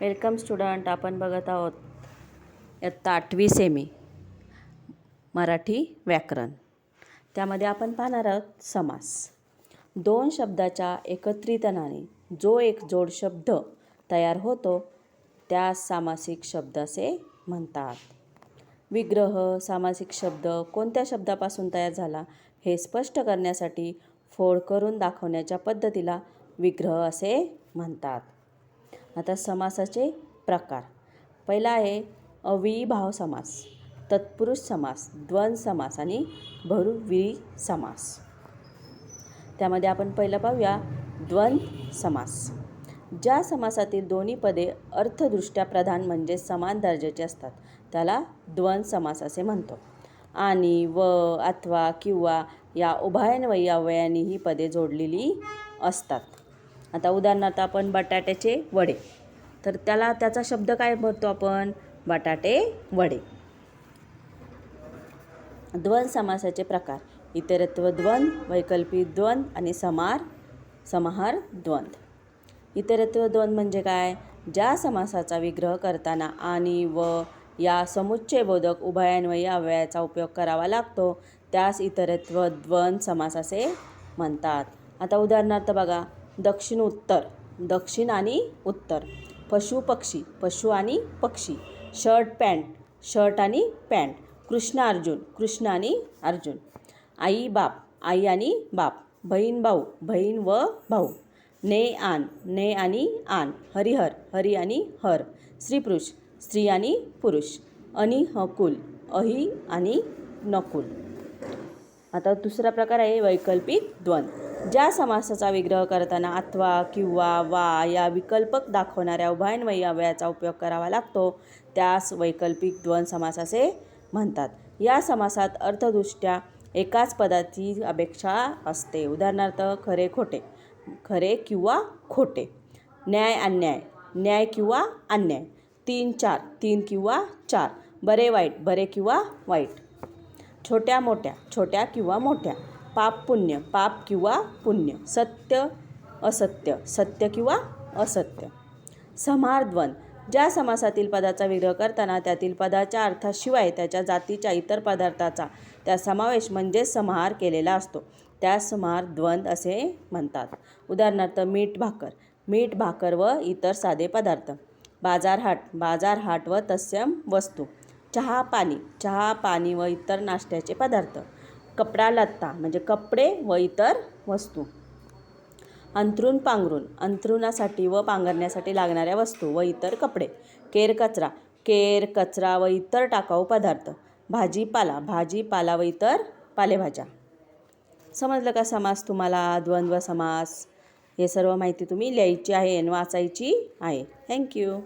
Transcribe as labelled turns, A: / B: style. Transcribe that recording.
A: Welcome student आपण बघत आहोत इयत्ता आठवी सेमी मराठी व्याकरण. त्यामध्ये आपण पाहणार आहोत समास. दोन शब्दाच्या एकत्रितनाने जो एक जोड शब्द तयार होतो त्या सामासिक शब्द असे म्हणतात. विग्रह सामासिक शब्द कोणत्या शब्दापासून तयार झाला हे स्पष्ट करण्यासाठी फोड करून दाखवण्याच्या पद्धतीला विग्रह असे म्हणतात. आता समासाचे प्रकार. पहिला आहे अविभाव समास तत्पुरुष समास द्वंद समास आणि भरुविरी समास. त्यामध्ये आपण पहिलं पाहूया द्वंद समास. ज्या समासातील दोन्ही पदे अर्थदृष्ट्या प्रधान म्हणजे समान दर्जाचे असतात त्याला द्वंद समास असे म्हणतो. आणि व अथवा किंवा या उभयान्वयी अव्ययांनी ही पदे जोडलेली असतात. आता उदाहरणार्थ आपण बटाट्याचे वडे. तर त्याला त्याचा शब्द काय म्हणतो आपण? बटाटे वडे. द्वंद समासाचे प्रकार. इतरत्व द्वंद वैकल्पिक द्वंद आणि समार समाहार द्वंद. इतरत्व द्वंद म्हणजे काय? ज्या समासाचा विग्रह करताना आणि व या समुच्चयबोधक उभयान्वयी अव्ययाचा उपयोग करावा लागतो त्यास इतरत्व द्वंद समास असे म्हणतात. आता उदाहरणार्थ बघा दक्षिण उत्तर दक्षिण आणि उत्तर. पशु पक्षी पशु आणि पक्षी. शर्ट पॅन्ट शर्ट आणि पॅन्ट. कृष्ण अर्जुन कृष्ण आणि अर्जुन. आई बाप. आई आणि बाप. बहीण भाऊ. बहीण व भाऊ. ने आन. ने आणि आन. हरिहर हरी आणि हर. स्त्रीपुरुष स्त्री आणि पुरुष. अनि हकुल. अहि आणि नकुल. आता दुसरा प्रकार आहे वैकल्पिक द्वंद्व ज्या समासाचा विग्रह करताना अथवा किंवा वा या विकल्पक दाखवणाऱ्या उभयान्वयी उपयोग करावा लागतो त्यास वैकल्पिक द्वंद्व समास असे म्हणतात. या समासात अर्थदृष्ट्या एकाच पदाची अपेक्षा असते. उदाहरणार्थ खरे खोटे खरे किंवा खोटे न्याय अन्याय न्याय किंवा अन्याय तीन चार तीन किंवा चार बरे वाईट बरे किंवा वाईट छोट्या मोठ्या छोट्या किंवा मोठ्या पाप पुण्य पाप किंवा पुण्य सत्य असत्य सत्य किंवा असत्य. समार ज्या समासातील पदाचा विग्रह करताना त्यातील पदाच्या अर्थाशिवाय त्याच्या जातीच्या इतर पदार्थाचा त्या समावेश म्हणजे समाहार केलेला असतो. त्यास समाहार द्वंद असे म्हणतात. उदाहरणार्थ मीठ भाकर. मीठ भाकर व इतर साधे पदार्थ. बाजारहाट बाजारहाट व तत्सम वस्तू. चहा पाणी. चहा पाणी व इतर नाश्त्याचे पदार्थ. कपडा लत्ता म्हणजे कपडे व इतर वस्तू. अंथरूण पांघरूण अंथरुणासाठी व पांघरण्यासाठी लागणाऱ्या वस्तू व इतर कपडे. केर कचरा केर कचरा व इतर टाकाऊ पदार्थ. भाजीपाला भाजीपाला व इतर पालेभाज्या. समजलं का समास तुम्हाला? द्वंद्व समास. हे सर्व माहिती तुम्ही लिहायची आहे आणि वाचायची आहे. थँक्यू